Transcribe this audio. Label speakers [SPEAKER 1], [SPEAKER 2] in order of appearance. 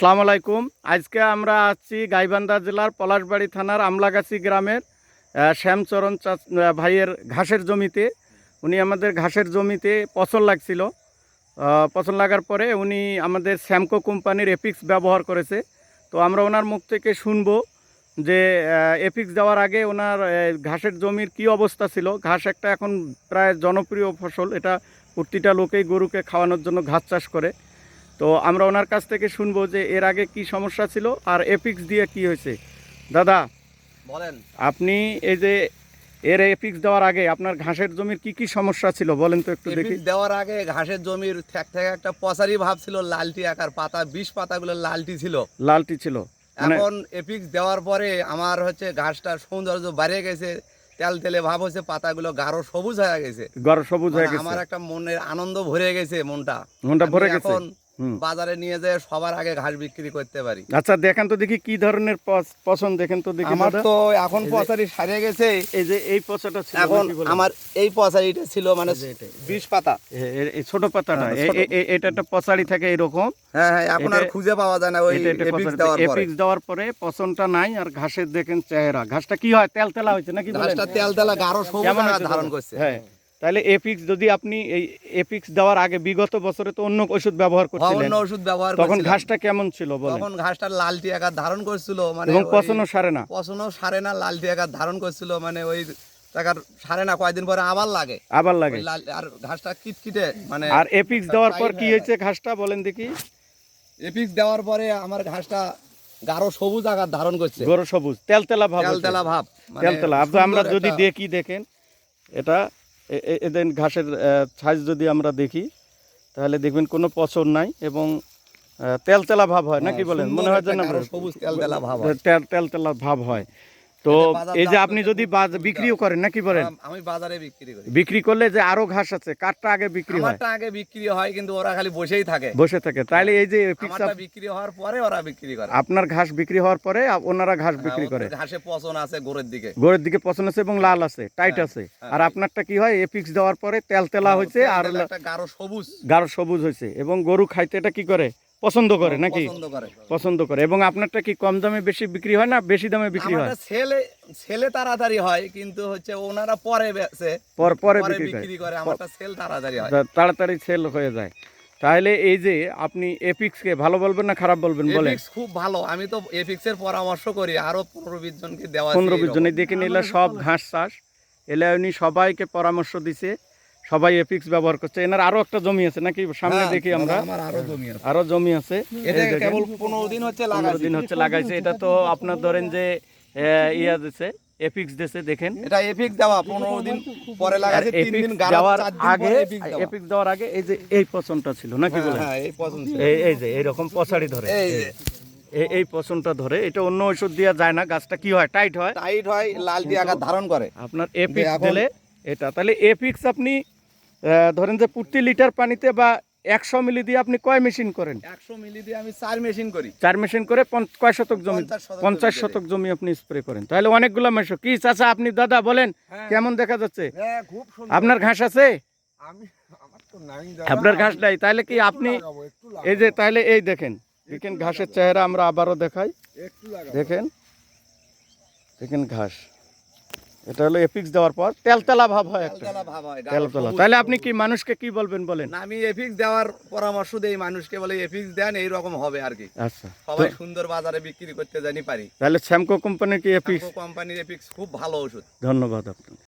[SPEAKER 1] সালাম আলাইকুম। আজকে আমরা আছি গাইবান্ধা জেলার পলাশবাড়ি থানার আমলাগাছি গ্রামের শ্যামচরণ ভাইয়ের ঘাসের জমিতে। উনি আমাদের ঘাসের জমিতে পচন লাগছিল। পচন লাগার পরে উনি আমাদের শ্যামকো কোম্পানির এপিক্স ব্যবহার করেছে। তো আমরা ওনার মুখ থেকে শুনব যে এপিক্স দেওয়ার আগে ওনার ঘাসের জমির কি অবস্থা ছিল। ঘাস একটা এখন প্রায় জনপ্রিয় ফসল। এটা প্রতিটা লোকেই গরুকে খাওয়ানোর জন্য ঘাস চাষ করে। তো আমরা ওনার কাছ থেকে শুনব যে এর আগে কি সমস্যা ছিল আর এপিক্স দিয়ে কি হয়েছে। দাদা
[SPEAKER 2] বলেন।
[SPEAKER 1] আপনি এই যে এর এপিক্স দেওয়ার আগে আপনার ঘাসের জমির কি কি সমস্যা ছিল? বলেন তো একটু দেখি।
[SPEAKER 2] দেওয়ার আগে ঘাসের জমির ঠেক থেকে একটা পচারি ভাব ছিল লালটি আকার পাতা বিশ পাতাগুলো লালটি ছিল।
[SPEAKER 1] লালটি ছিল। মানে
[SPEAKER 2] এখন এপিক্স দেওয়ার পরে আমার হচ্ছে ঘাসটার সৌন্দর্য বাড়ে গেছে তেল তেলে ভাব হচ্ছে পাতাগুলো গাঢ় সবুজ হয়ে গেছে।
[SPEAKER 1] গড় সবুজ হয়ে
[SPEAKER 2] মানে
[SPEAKER 1] গেছে।
[SPEAKER 2] আমার একটা মনের আনন্দ ভরে গেছে মনটা।
[SPEAKER 1] মনটা ভরে গেছে?
[SPEAKER 2] এখন। বাজারে নিয়ে যেয়ে সবার আগে ঘাস বিক্রি করতে পারি।
[SPEAKER 1] আচ্ছা দেখেন তো দেখি কি ধরনের পছ- পছন্দ দেখেন তো দেখি
[SPEAKER 2] আমার তো এখন পচারি সারিয়ে গেছে।
[SPEAKER 1] এই যে এই পচাটা ছিল
[SPEAKER 2] এখন আমার এই পচারিটা ছিল মানে। বিশ পাতা।
[SPEAKER 1] এই ছোট পাতাটা
[SPEAKER 2] হ্যাঁ, ছোট।
[SPEAKER 1] এ- এ- এটা একটা পচারি থাকে এরকম।
[SPEAKER 2] হ্যাঁ হ্যাঁ এখন আর খুঁজে পাওয়া যায় না ওই এপিক্স দেওয়ার পরে।
[SPEAKER 1] এপিক্স দেওয়ার পরে পছন্দটা নাই আর ঘাসের দেখেন চেহারা। ঘাসটা কি হয়? তেল তেলা হয়েছে নাকি
[SPEAKER 2] ঘাসটা তেল তেলা গাঢ় সবুজ ধারণ করছে।
[SPEAKER 1] হ্যাঁ। তাহলে এপিক্স যদি আপনি এই এপিক্স দেওয়ার আগে বিগত বছরে তো অন্য ওষুধ ব্যবহার করছিলেন
[SPEAKER 2] অন্য ওষুধ ব্যবহার
[SPEAKER 1] তখন ঘাসটা কেমন ছিল বলেন?
[SPEAKER 2] তখন ঘাসটা লালটি আকার ধারণ করছিল মানে
[SPEAKER 1] এবং পছন্দ সারে না।
[SPEAKER 2] পছনও সারে না লালটি আকার ধারণ করছিল মানে ওই টাকার সারে না কয়েকদিন পরে আবার লাগে।
[SPEAKER 1] আবার লাগে।
[SPEAKER 2] লাল আর ঘাসটা কিটকিটে মানে
[SPEAKER 1] আর এপিক্স দেওয়ার পর কি হয়েছে ঘাসটা বলেন দেখি?
[SPEAKER 2] এপিক্স দেওয়ার পরে আমার ঘাসটা গাঢ় সবুজ আকার ধারণ করছে।
[SPEAKER 1] গরু সবুজ তেল তেলা ভাব
[SPEAKER 2] তেল
[SPEAKER 1] হয়েছে।
[SPEAKER 2] তেলা ভাব মানে
[SPEAKER 1] তেল তেলা আচ্ছা, আমরা যদি দেখি দেখেন। এটা এদের ঘাসের সাইজ যদি আমরা দেখি তাহলে দেখবেন কোনো পচন নাই এবং তেলতেলা তেল তেলা ভাব হয় নাকি
[SPEAKER 2] হ্যাঁ,
[SPEAKER 1] বলেন মনে হয় যে না
[SPEAKER 2] গাঢ় সবুজ তেল তেলা ভাব হয়।
[SPEAKER 1] তো এই যে আপনি যদি। বিক্রিও করেন নাকি বলেন?
[SPEAKER 2] আমি বাজারে বিক্রি করি।
[SPEAKER 1] বিক্রি করলে যে আরও ঘাস আছে কারটা আগে বিক্রি হয়?
[SPEAKER 2] আমারটা আগে বিক্রি হয় কিন্তু ওরা খালি বসেই থাকে।
[SPEAKER 1] বসে থাকে। তাহলে এই যে
[SPEAKER 2] আমারটা বিক্রি হওয়ার পরে ওরা বিক্রি করে।
[SPEAKER 1] আপনার ঘাস বিক্রি হওয়ার পরে ওনারা ঘাস বিক্রি
[SPEAKER 2] হ্যাঁ,
[SPEAKER 1] করে।
[SPEAKER 2] ঘাসে পচন আছে গোড়ের দিকে।
[SPEAKER 1] গোড়ের দিকে পছন্দ আছে এবং লাল আছে টাইট
[SPEAKER 2] হ্যাঁ,
[SPEAKER 1] আছে।
[SPEAKER 2] হ্যাঁ,
[SPEAKER 1] আর আপনারটা কি হয়? এপিক্স দেওয়ার পরে তেল তেলা হয়েছে আর
[SPEAKER 2] একটা গাঢ় সবুজ।
[SPEAKER 1] গাঢ় সবুজ হয়েছে এবং গরু খাইতে এটা কি করে? পছন্দ করে নাকি?
[SPEAKER 2] পছন্দ করে।
[SPEAKER 1] পছন্দ করে। এবং আপনারটা কি কম দামে বেশি বিক্রি হয় না বেশি দামে বিক্রি হয়?
[SPEAKER 2] ছেলে ছেলে তাড়াতাড়ি হয় কিন্তু হচ্ছে ওনারা পরে বেচে
[SPEAKER 1] পর পরে বিক্রি করে।
[SPEAKER 2] আমারটা সেল তাড়াতাড়ি হয়।
[SPEAKER 1] তাড়াতাড়ি সেল হয়ে যায়। তাহলে এই যে আপনি এপিক্সকে ভালো বলবেন না খারাপ বলবেন বলেন?
[SPEAKER 2] এপিক্স খুব ভালো। আমি তো এপিক্স এর পরামর্শ করি আরও পনেরো বিশ জনকে দেওয়া
[SPEAKER 1] পনেরো বিশ জনে দেখে নিলে সব ঘাস চাষ। এলে উনি সবাইকে পরামর্শ দিছে। সবাই এপিক্স ব্যবহার করছে। এনার আরও একটা জমি আছে নাকি? সামনে দেখি আমরা।
[SPEAKER 2] হ্যাঁ, আরও জমি আছে। কেবল পনেরো দিন হচ্ছে
[SPEAKER 1] দিন হচ্ছে লাগাইছে। এটা তো আপনার ধরেন যে ইয়া দিছে এপিক্স দিছে দেখেন।
[SPEAKER 2] এটা এপিক্স দেওয়া পনেরো দিন পরে লাগাচ্ছি তিন দিন গাঢ়,
[SPEAKER 1] দেওয়ার আগে
[SPEAKER 2] এপিক্স
[SPEAKER 1] দেওয়ার আগে এই যে এই পছন্দটা ছিল নাকি
[SPEAKER 2] হ্যাঁ,
[SPEAKER 1] বলেন?
[SPEAKER 2] হ্যাঁ এই পছন্দ
[SPEAKER 1] এই এই যে এইরকম পছাড়ি ধরে।
[SPEAKER 2] এই
[SPEAKER 1] এই- এই পছন্দটা ধরে। এটা অন্য ওষুধ দেওয়া যায় না। গাছটা কি হয়? টাইট হয়?
[SPEAKER 2] টাইট হয় লালটি আকার ধারণ করে।
[SPEAKER 1] আপনার এপিক্স দিলে এটা। তাহলে এপিক্স আপনি ধরেন যে প্রতি লিটার পানিতে বা একশো মিলি দিয়ে আপনি কয় মেশিন করেন?
[SPEAKER 2] একশো মিলি দিয়ে আমি চার মেশিন করি।
[SPEAKER 1] চার মেশিন করে কয় শতক জমি
[SPEAKER 2] পঞ্চাশ শতক জমি
[SPEAKER 1] আপনি স্প্রে করেন। তাহলে অনেকগুলো মেশো কি চাচা আপনি দাদা বলেন কেমন দেখা যাচ্ছে?
[SPEAKER 3] হ্যাঁ
[SPEAKER 1] আপনার ঘাস আছে? আপনার ঘাস নাই তাহলে কি আপনি এই যে তাহলে এই দেখেন দেখেন ঘাসের চেহারা আমরা আবারও দেখাই। দেখেন দেখেন ঘাস। এটা হলো এপিক্স দেওয়ার পর তেলতেলা ভাব হয় একটা।
[SPEAKER 2] তেলতেলা ভাব হয়,
[SPEAKER 1] তেলতেলা। তাহলে আপনি কি মানুষকে কি বলবেন বলেন?
[SPEAKER 2] আমি এপিক্স দেওয়ার পরামর্শ দেই মানুষকে বলে এপিক্স দেন এইরকম হবে আর কি।
[SPEAKER 1] আচ্ছা।
[SPEAKER 2] সবাই সুন্দর বাজারে বিক্রি করতে জানি পারি।
[SPEAKER 1] তাহলে শ্যামকো কোম্পানির কি এপিক্স
[SPEAKER 2] কোম্পানির এপিক্স খুব ভালো ওষুধ।
[SPEAKER 1] ধন্যবাদ আপনাকে।